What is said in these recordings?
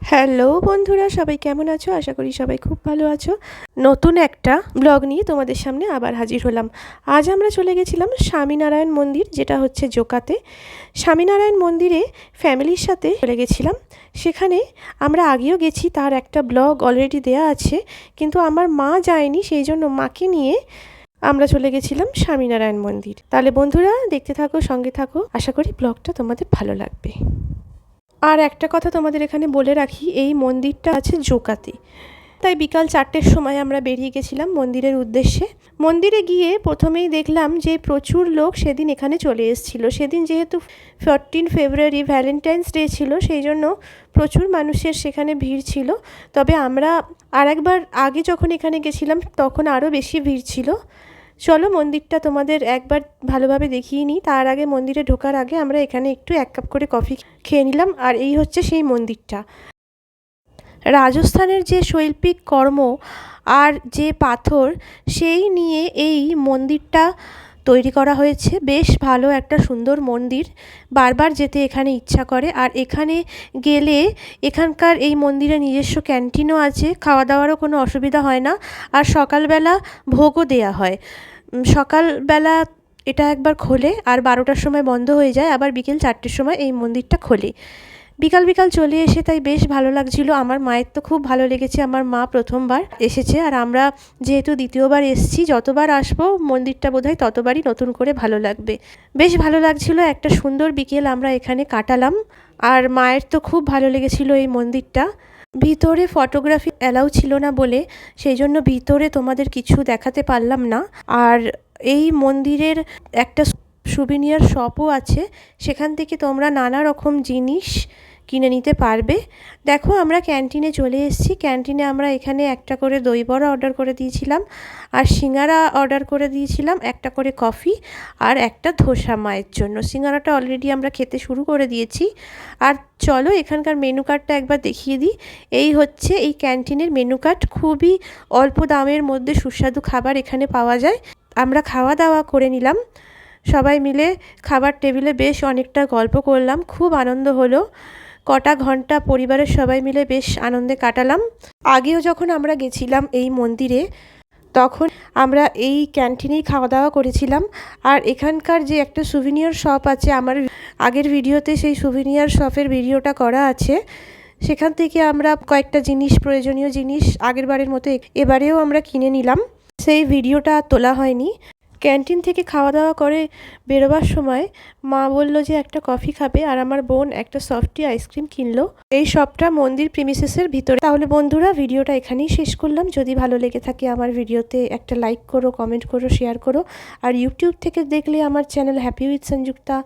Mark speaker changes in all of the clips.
Speaker 1: Hello বন্ধুরা, সবাই কেমন আছো? আশা করি সবাই খুব ভালো আছো। নতুন একটা ব্লগ নিয়ে তোমাদের সামনে আবার হাজির হলাম। আজ আমরা চলে গেছিলাম স্বামীনারায়ণ মন্দির, যেটা হচ্ছে জোকাতে। স্বামীনারায়ণ মন্দিরে ফ্যামিলির সাথে চলে গেছিলাম। সেখানে আমরা আগেও গেছি, তার একটা ব্লগ অলরেডি দেয়া আছে, কিন্তু আমার মা যায়নি, সেই জন্য মাকে নিয়ে আমরা চলে গেছিলাম স্বামীনারায়ণ মন্দির। তাহলে বন্ধুরা, দেখতে থাকো, সঙ্গে থাকো। আশা করি ব্লগটা তোমাদের ভালো লাগবে। আর একটা কথা তোমাদের এখানে বলে রাখি, এই মন্দিরটা আছে জোকাতে। তাই বিকাল চারটের সময় আমরা বেরিয়ে গেছিলাম মন্দিরের উদ্দেশ্যে। মন্দিরে গিয়ে প্রথমেই দেখলাম যে প্রচুর লোক সেদিন এখানে চলে এসেছিল। সেদিন যেহেতু ফোরটিন ফেব্রুয়ারি ভ্যালেন্টাইন্স ডে ছিল, সেই জন্য প্রচুর মানুষের সেখানে ভিড় ছিল। তবে আমরা আরেকবার আগে যখন এখানে গেছিলাম, তখন আরও বেশি ভিড় ছিল। চলো মন্দিরটা তোমাদের একবার ভালোভাবে দেখিয়ে নিই। তার আগে মন্দিরে ঢোকার আগে আমরা এখানে একটু এক কাপ করে কফি খেয়ে নিলাম, আর এই হচ্ছে সেই মন্দিরটা। রাজস্থানের যে শৈল্পিক কর্ম আর যে পাথর, সেই নিয়ে এই মন্দিরটা তৈরি করা হয়েছে। বেশ ভালো একটা সুন্দর মন্দির। বারবার যেতে এখানে ইচ্ছা করে। আর এখানে গেলে এখানকার এই মন্দিরে নিজস্ব ক্যান্টিনও আছে। খাওয়া দাওয়ারও কোনো অসুবিধা হয় না। আর সকালবেলা ভোগও দেয়া হয়। সকালবেলা এটা একবার খোলে। আর বারোটার সময় বন্ধ হয়ে যায়। আবার বিকেল চারটের সময় এই মন্দিরটা খোলে। বিকাল বিকাল চলে এসে তাই বেশ ভালো লাগছিল। আমার মায়ের তো খুব ভালো লেগেছে। আমার মা প্রথমবার এসেছে আর আমরা যেহেতু দ্বিতীয়বার এসেছি, যতবার আসব মন্দিরটা বোধহয় ততবারই নতুন করে ভালো লাগবে। বেশ ভালো লাগছিল। একটা সুন্দর বিকেল আমরা এখানে কাটালাম। আর মায়ের তো খুব ভালো লেগেছিল এই মন্দিরটা। ভিতরে ফটোগ্রাফি অ্যালাউ ছিল না বলে সেই জন্য ভিতরে তোমাদের কিছু দেখাতে পারলাম না। আর এই মন্দিরের একটা সুবিনিয়ার শপও আছে। সেখান থেকে তোমরা নানা রকম জিনিস কিনে নিতে পারবে। দেখো, আমরা ক্যান্টিনে চলে এসেছি। ক্যান্টিনে আমরা এখানে একটা করে দই বড়া অর্ডার করে দিয়েছিলাম, আর সিঙ্গারা অর্ডার করে দিয়েছিলাম, একটা করে কফি আর একটা ধোসা মায়ের জন্য। সিঙ্গারাটা অলরেডি আমরা খেতে শুরু করে দিয়েছি। আর চলো, এখানকার মেনু কার্ডটা একবার দেখিয়ে দিই। এই হচ্ছে এই ক্যান্টিনের মেনু কার্ড খুবই অল্প দামের মধ্যে সুস্বাদু খাবার এখানে পাওয়া যায়। আমরা খাওয়া দাওয়া করে নিলাম। সবাই মিলে খাবার টেবিলে বেশ অনেকটা গল্প করলাম, খুব আনন্দ হলো। কটা ঘণ্টা পরিবারের সবাই মিলে বেশ আনন্দে কাটালাম। আগেও যখন আমরা গেছিলাম এই মন্দিরে, তখন আমরা এই ক্যান্টিনেই খাওয়া দাওয়া করেছিলাম। আর এখানকার যে একটা সুভিনিয়র শপ আছে, আমার আগের ভিডিওতে সেই সুভিনিয়র শপের ভিডিওটা করা আছে। সেখান থেকে আমরা কয়েকটা জিনিস, প্রয়োজনীয় জিনিস আগের বারের মতো এবারেও আমরা কিনে নিলাম। সেই ভিডিওটা তোলা হয়নি। ক্যান্টিন থেকে খাওয়া দাওয়া করে বেরোবার সময় মা বলল যে, একটা কফি খাবে আর আমার বোন একটা সফটি আইসক্রিম কিনলো। এই সবটা মন্দির প্রিমিসেসের ভিতরে। তাহলে বন্ধুরা, ভিডিওটা এখানেই শেষ করলাম। যদি ভালো লেগে থাকে আমার ভিডিওতে একটা লাইক করো, কমেন্ট করো, শেয়ার করো। আর ইউটিউব থেকে দেখলে আমার চ্যানেল হ্যাপি উইথ সংযুক্তা।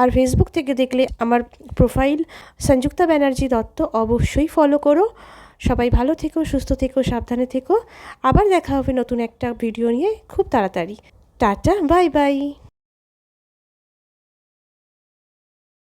Speaker 1: আর ফেসবুক থেকে দেখলে আমার প্রোফাইল সংযুক্তা ব্যানার্জি দত্ত, অবশ্যই ফলো করো। সবাই ভালো থেকো, সুস্থ থেকো, সাবধানে থেকো। আবার দেখা হবে নতুন একটা ভিডিও নিয়ে খুব তাড়াতাড়ি। Tata bye bye